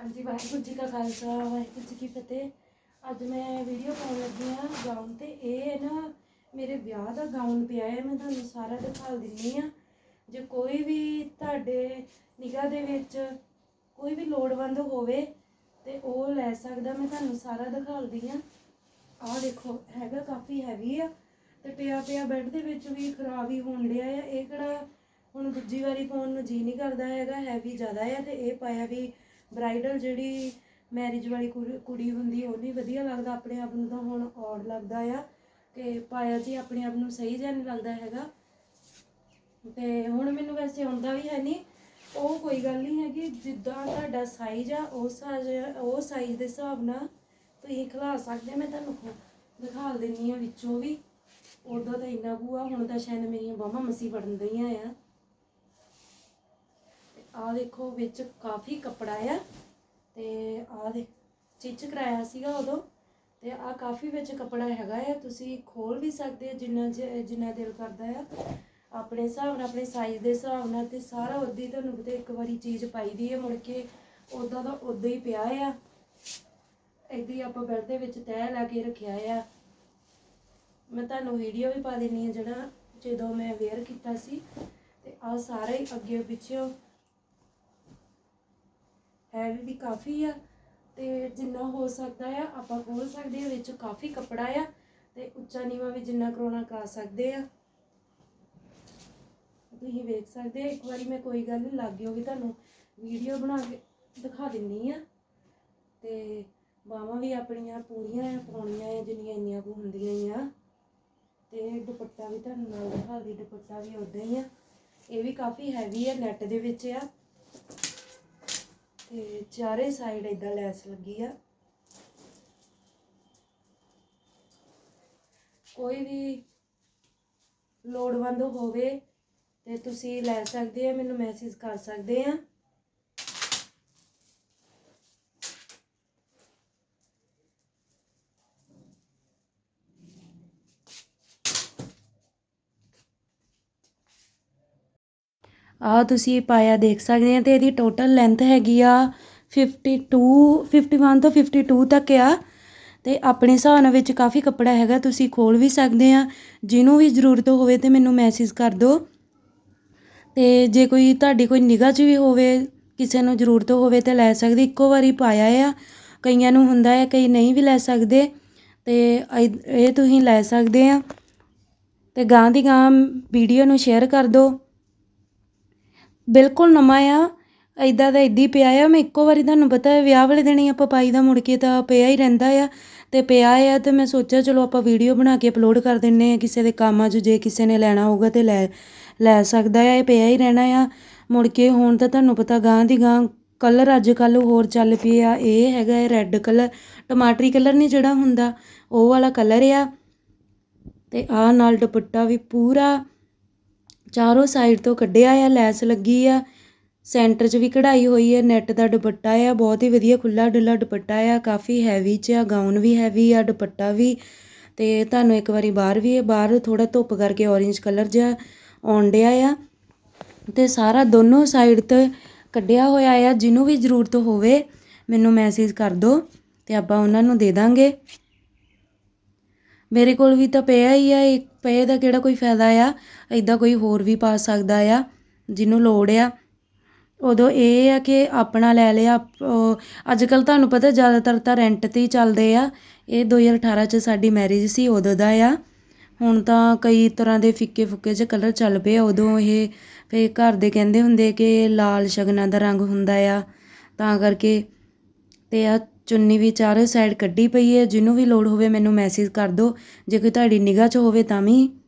ਹਾਂਜੀ, ਵਾਹਿਗੁਰੂ ਜੀ ਕਾ ਖਾਲਸਾ, ਵਾਹਿਗੁਰੂ ਜੀ ਕੀ ਫਤਿਹ। ਅੱਜ ਮੈਂ ਵੀਡੀਓ ਪਾਉਣ ਲੱਗੀ ਆ ਗਾਊਨ ਤੇ। ਇਹ ਹੈ ਨਾ, ਮੇਰੇ ਵਿਆਹ ਦਾ ਗਾਊਨ ਪਿਆ ਹੈ, ਮੈਂ ਤੁਹਾਨੂੰ ਸਾਰਾ ਦਿਖਾ ਦਿੰਨੀ ਆ ਜੇ ਕੋਈ ਵੀ ਤੁਹਾਡੇ ਨਿਗਾਹ ਦੇ ਵਿੱਚ ਕੋਈ ਵੀ ਲੋੜਵੰਦ ਹੋਵੇ ਤੇ ਉਹ ਲੈ ਸਕਦਾ, ਮੈਂ ਤੁਹਾਨੂੰ ਸਾਰਾ ਦਿਖਾਉਂਦੀ ਆ ਆਹ ਦੇਖੋ, ਹੈਗਾ ਕਾਫੀ ਹੈਵੀ ਆ ਤੇ ਪਿਆ ਪਿਆ ਬੈੱਡ ਦੇ ਵਿੱਚ ਵੀ ਖਰਾਬ ਹੀ ਹੋਣ ਡਿਆ ਆ। ਇਹ ਕਿਹੜਾ ਹੁਣ ਦੂਜੀ ਵਾਰੀ ਪਾਉਣ ਨੂੰ ਜੀ ਨਹੀਂ ਕਰਦਾ ਹੈਗਾ ਹੈਵੀ ਜ਼ਿਆਦਾ ਆ ਤੇ ਇਹ ਪਾਇਆ ਵੀ ਬ੍ਰਾਈਡਲ ਜਿਹੜੀ ਮੈਰਿਜ ਵਾਲੀ ਕੁੜੀ- ਕੁੜੀ ਹੁੰਦੀ ਉਹ ਨਹੀਂ ਵਧੀਆ ਲੱਗਦਾ ਆਪਣੇ ਆਪ ਨੂੰ ਤਾਂ ਹੁਣ ਔਡ ਲੱਗਦਾ ਆ ਕਿ ਪਾਇਆ ਜੀ ਆਪਣੇ ਆਪ ਨੂੰ ਸਹੀ ਜਿਹਾ ਨਹੀਂ ਲੱਗਦਾ ਹੈਗਾ। ਤੇ ਹੁਣ ਮੈਨੂੰ ਵੈਸੇ ਆਉਂਦਾ ਵੀ ਹੈ ਨਹੀਂ। ਉਹ ਕੋਈ ਗੱਲ ਨਹੀਂ ਹੈਗੀ, ਜਿੱਦਾਂ ਤੁਹਾਡਾ ਸਾਈਜ਼ ਆ ਉਸ ਸਾਈਜ਼ ਉਹ ਸਾਈਜ਼ ਦੇ ਹਿਸਾਬ ਨਾਲ ਤੁਸੀਂ ਖਿਲਾ ਸਕਦੇ ਮੈਂ ਤੁਹਾਨੂੰ ਦਿਖਾ ਦਿੰਨੀ ਆ ਵਿੱਚੋਂ ਵੀ। ਉਦੋਂ ਤਾਂ ਇੰਨਾ ਬੂਆ, ਹੁਣ ਤਾਂ ਸ਼ਾਇਦ ਮੇਰੀਆਂ ਬਾਹਾਂ ਮਸੀ ਵੜਨ ਦਈਆਂ ਆ। ਆ ਦੇਖੋ, ਵਿੱਚ ਕਾਫੀ ਕੱਪੜਾ ਆ ਤੇ ਆ ਦੇ ਸਟਿਚ ਕਰਾਇਆ ਸੀਗਾ ਉਦੋਂ ਤੇ ਆ ਕਾਫੀ ਵਿੱਚ ਕੱਪੜਾ ਹੈਗਾ ਆ। ਤੁਸੀਂ ਖੋਲ ਵੀ ਸਕਦੇ ਜਿੰਨਾ ਜਿੰਨਾ ਦਿਲ ਕਰਦਾ ਆ। ਆਪਣੇ ਹਿਸਾਬ ਨਾਲ, ਆਪਣੇ ਸਾਈਜ਼ ਦੇ ਹਿਸਾਬ ਨਾਲ ਤੇ ਸਾਰਾ ਉਦਾਂ ਹੀ ਤੁਹਾਨੂੰ ਕਿਤੇ ਇੱਕ ਵਾਰੀ ਚੀਜ਼ ਪਾਈ ਦੀ ਹੈ ਮੁੜ ਕੇ ਉਦਾਂ ਦਾ ਉਦਾਂ ਹੀ ਪਿਆ ਆ। ਏਦਾਂ ਹੀ ਆਪਾਂ ਬੈੱਡ ਦੇ ਵਿੱਚ ਤੈਅ ਲਾ ਕੇ ਰੱਖਿਆ ਆ। ਮੈਂ ਤੁਹਾਨੂੰ ਵੀਡੀਓ ਵੀ ਪਾ ਦੇਣੀ ਹੈ ਜਿਹੜਾ ਜਦੋਂ ਮੈਂ ਵੇਅਰ ਕੀਤਾ ਸੀ ਤੇ ਆ ਸਾਰੇ ਹੀ ਅੱਗੇ ਪਿੱਛੇ ਹੈਵੀ ਵੀ ਕਾਫੀ ਆ ਤੇ ਜਿੰਨਾ ਹੋ ਸਕਦਾ ਆ, ਆਪਾਂ ਖੋਲ ਸਕਦੇ ਆ, ਵਿੱਚ ਕਾਫੀ ਕੱਪੜਾ ਆ ਤੇ ਉੱਚਾ ਨੀਵਾ ਵੀ ਜਿੰਨਾ ਕਰਾਉਣਾ ਕਰਾ ਸਕਦੇ ਆ। ਤੁਸੀਂ ਵੇਖ ਸਕਦੇ ਆ, ਇੱਕ ਵਾਰੀ ਮੈਂ ਕੋਈ ਗੱਲ ਨਹੀਂ ਲੱਗ ਤੁਹਾਨੂੰ। ਵੀਡੀਓ ਬਣਾ ਕੇ ਦਿਖਾ ਦਿੰਨੀ ਆ। ਤੇ ਬਾਹਾਂ ਵੀ ਆਪਣੀਆਂ ਪੂਰੀਆਂ ਆ, ਪਾਉਣੀਆਂ ਆ, ਜਿੰਨੀਆਂ ਇੰਨੀਆਂ ਕੁ ਹੁੰਦੀਆਂ ਹੀ ਆ। ਤੇ ਦੁਪੱਟਾ ਵੀ ਤੁਹਾਨੂੰ ਨਾਲ ਦਿਖਾ ਦੀ ਦੁਪੱਟਾ ਵੀ ਉਦਾਂ ਹੀ ਆ। ਇਹ ਵੀ ਕਾਫੀ ਹੈਵੀ ਆ ਨੈਟ ਦੇ ਵਿੱਚ ਆ। ਤੇ ਚਾਰੇ ਸਾਈਡ ਇਦਾਂ ਲੈਸ ਲੱਗੀ ਆ। ਕੋਈ ਵੀ ਲੋੜਵੰਦ ਹੋਵੇ ਤੇ ਤੁਸੀਂ ਲੈ ਸਕਦੇ ਆ, ਮੈਨੂੰ ਮੈਸੇਜ ਕਰ ਸਕਦੇ ਆ। ਆਹ ਤੁਸੀਂ ਇਹ ਪਾਇਆ ਦੇਖ ਸਕਦੇ ਆ ਤੇ ਇਹਦੀ ਟੋਟਲ ਲੈਂਥ ਹੈਗੀ ਆ 52 51 ਤੋਂ 52 ਤੱਕ ਆ। ਤੇ ਆਪਣੇ ਹਿਸਾਬ ਨਾਲ ਵਿੱਚ ਕਾਫੀ ਕੱਪੜਾ ਹੈਗਾ, ਤੁਸੀਂ ਖੋਲ ਵੀ ਸਕਦੇ ਆ ਜਿਹਨੂੰ ਵੀ ਜ਼ਰੂਰਤ ਹੋਵੇ ਤੇ ਮੈਨੂੰ ਮੈਸੇਜ ਕਰ ਦਿਓ। ਤੇ ਜੇ ਕੋਈ ਤੁਹਾਡੀ ਕੋਈ ਨਿਗਾਹ 'ਚ ਵੀ ਹੋਵੇ, ਕਿਸੇ ਨੂੰ ਜ਼ਰੂਰਤ ਹੋਵੇ ਤੇ ਲੈ ਸਕਦੇ, ਇੱਕੋ ਵਾਰੀ ਪਾਇਆ ਆ। ਕਈਆਂ ਨੂੰ ਹੁੰਦਾ ਹੈ ਕਈ ਨਹੀਂ ਵੀ ਲੈ ਸਕਦੇ। ਤੇ ਇਹ ਇਹ ਤੁਸੀਂ ਲੈ ਸਕਦੇ ਆ। ਤੇ ਗਾਂ ਦੀ ਗਾਂ ਵੀਡੀਓ ਨੂੰ ਸ਼ੇਅਰ ਕਰ ਦਿਓ। ਬਿਲਕੁਲ ਨਵਾਂ ਆ। ਐਦਾਂ ਦਾ ਇੱਦੀ ਪਿਆ ਆ। ਮੈਂ ਇੱਕੋ ਵਾਰੀ ਤੁਹਾਨੂੰ ਪਤਾ ਹੈ, ਵਿਆਹ ਵਾਲੇ ਦਿਨ ਹੀ ਆਪਾਂ ਪਾਈ ਦਾ ਮੁੜ ਕੇ ਤਾਂ ਪਿਆ ਹੀ ਰਹਿੰਦਾ ਆ। ਤੇ ਪਿਆ ਆ ਤੇ ਮੈਂ ਸੋਚਿਆ, ਚਲੋ ਆਪਾਂ ਵੀਡੀਓ ਬਣਾ ਕੇ ਅਪਲੋਡ ਕਰ ਦਿੰਨੇ ਆ। ਕਿਸੇ ਦੇ ਕੰਮ ਆ ਜੇ ਕਿਸੇ ਨੇ ਲੈਣਾ ਹੋਊਗਾ ਤੇ ਲੈ ਲੈ ਸਕਦਾ ਆ। ਇਹ ਪਿਆ ਹੀ ਰਹਿਣਾ ਆ। ਮੁੜ ਕੇ ਹੁਣ ਤਾਂ ਤੁਹਾਨੂੰ ਪਤਾ ਗਾਂ ਦੀ ਗਾਂ ਕਲਰ ਅੱਜ ਕੱਲ ਹੋਰ ਚੱਲ ਪਏ ਆ। ਇਹ ਹੈਗਾ ਹੈ ਰੈੱਡ ਕਲਰ ਟਮਾਟਰੀ ਕਲਰ ਨਹੀਂ ਜਿਹੜਾ ਹੁੰਦਾ, ਉਹ ਵਾਲਾ ਕਲਰ ਆ। ਤੇ ਆਹ ਨਾਲ ਦੁਪੱਟਾ ਵੀ ਪੂਰਾ ਚਾਰੋਂ ਸਾਈਡ ਤੋਂ ਕੱਢਿਆ ਆ, ਲੈਸ ਲੱਗੀ ਆ। ਸੈਂਟਰ 'ਚ ਵੀ ਕਢਾਈ ਹੋਈ ਹੈ ਨੈਟ ਦਾ ਦੁਪੱਟਾ ਆ, ਬਹੁਤ ਹੀ ਵਧੀਆ ਖੁੱਲਾ ਡੁੱਲਾ ਦੁਪੱਟਾ ਆ, ਕਾਫੀ ਹੈਵੀ 'ਚ ਆ ਗਾਊਨ ਵੀ ਹੈਵੀ ਆ, ਦੁਪੱਟਾ ਵੀ। ਤੇ ਤੁਹਾਨੂੰ ਇੱਕ ਵਾਰੀ ਬਾਹਰ ਵੀ ਬਾਹਰ ਥੋੜਾ ਧੁੱਪ ਕਰਕੇ ਔਰੇਂਜ ਕਲਰ ਜਿਹਾ ਆਉਣ ਡਿਆ ਆ। ਤੇ ਸਾਰਾ ਦੋਨੋਂ ਸਾਈਡ ਤੇ ਕੱਢਿਆ ਹੋਇਆ ਆ, ਜਿਹਨੂੰ ਵੀ ਜ਼ਰੂਰਤ ਹੋਵੇ, ਮੈਨੂੰ ਮੈਸੇਜ ਕਰ ਦਿਓ ਤੇ ਆਪਾਂ ਉਹਨਾਂ ਨੂੰ ਦੇ ਦਾਂਗੇ। ਮੇਰੇ ਕੋਲ ਵੀ ਤਾਂ ਪਿਆ ਹੀ ਆ, ਇੱਕ ਪਏ ਦਾ ਕਿਹੜਾ ਕੋਈ ਫਾਇਦਾ ਆ? ਇੱਦਾਂ ਕੋਈ ਹੋਰ ਵੀ ਪਾ ਸਕਦਾ ਆ, ਜਿਹਨੂੰ ਲੋੜ ਆ। ਉਦੋਂ ਇਹ ਆ ਕਿ ਆਪਣਾ ਲੈ ਲਿਆ ਅੱਜ ਕੱਲ ਤੁਹਾਨੂੰ ਪਤਾ ਜ਼ਿਆਦਾਤਰ ਤਾਂ ਰੈਂਟ ਤੇ ਹੀ ਚੱਲਦੇ ਆ। ਇਹ 2018 ਚ ਸਾਡੀ ਮੈਰਿਜ ਸੀ, ਉਦੋਂ ਦਾ ਆ। ਹੁਣ ਤਾਂ ਕਈ ਤਰ੍ਹਾਂ ਦੇ ਫਿੱਕੇ ਫੁੱਕੇ ਜਿਹੇ ਕਲਰ ਚੱਲ ਪਏ ਆ। ਉਦੋਂ ਇਹ ਫੇ ਘਰ ਦੇ ਕਹਿੰਦੇ ਹੁੰਦੇ ਕਿ ਲਾਲ ਸ਼ਗਨਾਂ ਦਾ ਰੰਗ ਹੁੰਦਾ ਆ। ਤਾਂ ਕਰਕੇ ਤੇ ਆ ਚੁੰਨੀ ਵੀ ਚਾਰੇ ਸਾਈਡ ਕੱਢੀ ਪਈ ਹੈ, ਜਿਹਨੂੰ ਵੀ ਲੋੜ ਹੋਵੇ ਮੈਨੂੰ ਮੈਸੇਜ ਕਰ ਦਿਓ। ਜੇ ਕੋਈ ਤੁਹਾਡੀ ਨਿਗਾਹ 'ਚ ਹੋਵੇ ਤਾਂ ਵੀ।